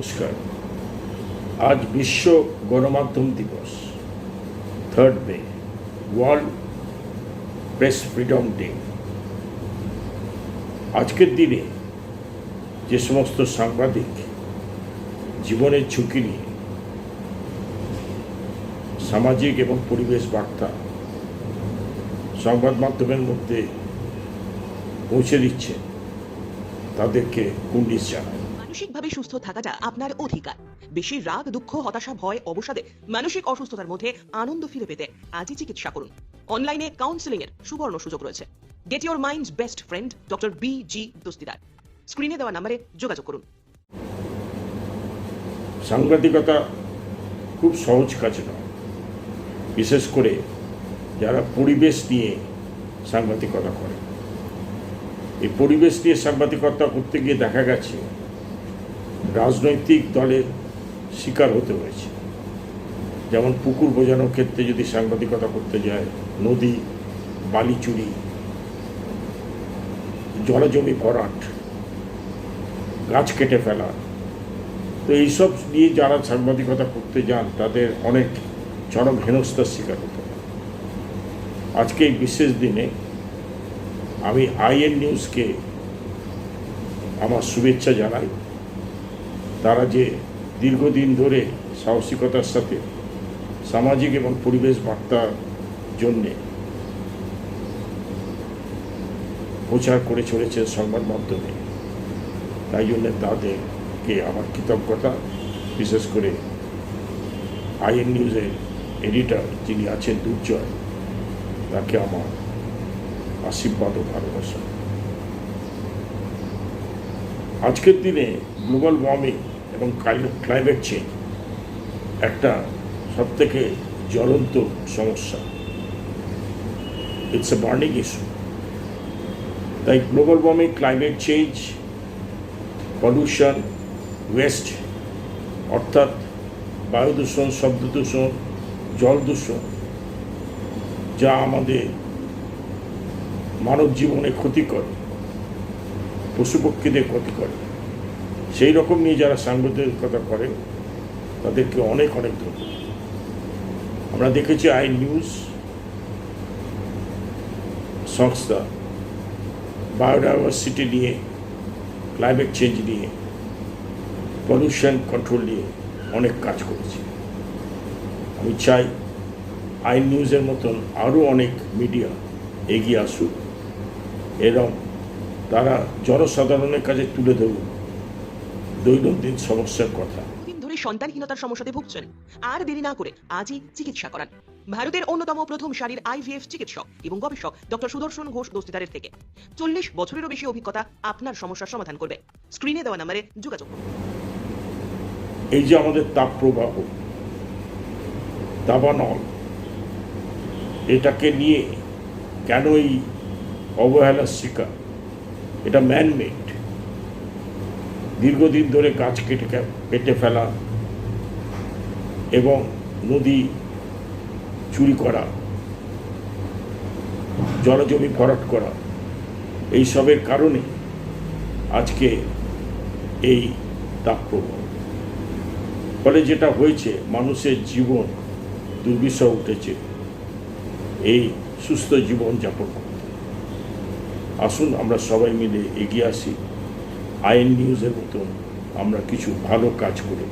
নমস্কার। আজ বিশ্ব গণমাধ্যম দিবস। Third May World Press Freedom Day আজকের দিনে যে সমস্ত সাংবাদিক জীবনের ঝুঁকি নিয়ে সামাজিক এবং পরিবেশ বার্তা সংবাদ মাধ্যমের মধ্যে পৌঁছে দিচ্ছে তাদেরকে কুন্ডিস জানায় মানসিকভাবে সুস্থ থাকাটা আপনার অধিকার। বেশি রাগ, দুঃখ, হতাশা, ভয়, অবসাদে মানসিক অসুস্থতার মধ্যে আনন্দ ফিরে পেতে আজই চিকিৎসা করুন। অনলাইনে কাউন্সিলিং এর সুবর্ণ সুযোগ রয়েছে। Get your mind best friend doctor B G Dastidar স্ক্রিনে দেওয়া নম্বরে যোগাযোগ করুন। সাংবাদিকতা খুব সহজ কাজ নয়। বিশেষ করে যারা পরিবেশ নিয়ে সাংবাদিকতা করে। এই পরিবেশ নিয়ে সাংবাদিকতা করতে গিয়ে দেখা গেছে রাজনৈতিক দলের শিকার হতে হয়েছে। যেমন পুকুর বোঝানোর ক্ষেত্রে যদি সাংবাদিকতা করতে যায়, নদী, বালি চুরি, জলজমি ভরাট, গাছ কেটে ফেলা, তো এইসব নিয়ে যারা সাংবাদিকতা করতে যান, তাদের অনেক চরম হেনস্থার শিকার হতে হয়। আজকে এই বিশেষ দিনে আমি আইএন নিউজকে আমার শুভেচ্ছা জানাই। তারা যে দীর্ঘদিন ধরে সাহসিকতার সাথে সামাজিক এবং পরিবেশ বার্তার জন্যে প্রচার করে চলেছে সংবাদ মাধ্যমে, তাই জন্য তাদেরকে আমার কৃতজ্ঞতা। বিশেষ করে আইএন নিউজের এডিটর যিনি আছেন দুর্জয়, তাকে আমার আশীর্বাদ ও ভালোবাসা। আজকের দিনে গ্লোবাল ওয়ার্মিং এবং ক্লাইমেট চেঞ্জ একটা সবথেকে জ্বলন্ত সমস্যা। ইটস এ বার্নিং ইস্যু তাই global warming climate change pollution waste অর্থাৎ বায়ু দূষণ, শব্দ দূষণ, জল দূষণ, যা আমাদের মানব জীবনে ক্ষতি করে। পশু পক্ষীদের ক্ষতি করে। সেই রকম নিয়ে যারা সাংবাদিকতা করে, তাদেরকে অনেক অনেক ধন্যবাদ। আমরা দেখেছি আই নিউজ সংস্থা বায়োডাইভার্সিটি নিয়ে, ক্লাইমেট চেঞ্জ নিয়ে, পলিউশন কন্ট্রোল নিয়ে অনেক কাজ করেছে। আমি চাই আই নিউজের মতন আরও অনেক মিডিয়া এগিয়ে আসুক। এবং তারা জনসাধারণের কাছে তুলে ধরুন দৈনন্দিন সমস্যার কথা। ধরে সন্তানহীনতার সমস্যাতে ভুগছেন। আর দেরি না করে আজই চিকিৎসা করান। ভারতের অন্যতম প্রথম সারির আইভিএফ চিকিৎসক এবং গবেষক ডক্টর সুদর্শন ঘোষ দস্তিদারের থেকে। চল্লিশ বছরেরও বেশি অভিজ্ঞতা আপনার সমস্যার সমাধান করবে। স্ক্রিনে দেওয়া নম্বরে যোগাযোগ এই যে আমাদের তাপ প্রবাহ দাবানল এটাকে নিয়ে কেন এই অবহেলার শিকার? এটা ম্যানমেড দীর্ঘদিন ধরে গাছ কেটে কেটে ফেলা এবং নদী চুরি করা জলজমি ভরাট করা এইসবের কারণে আজকে এই তাপপ্রবাহ ফলে যেটা হয়েছে, মানুষের জীবন দুর্বিষহ উঠেছে। এই সুস্থ জীবন যাপন আসুন আমরা সবাই মিলে এগিয়ে আসি। আইএন নিউজের মতন আমরা কিছু ভালো কাজ করে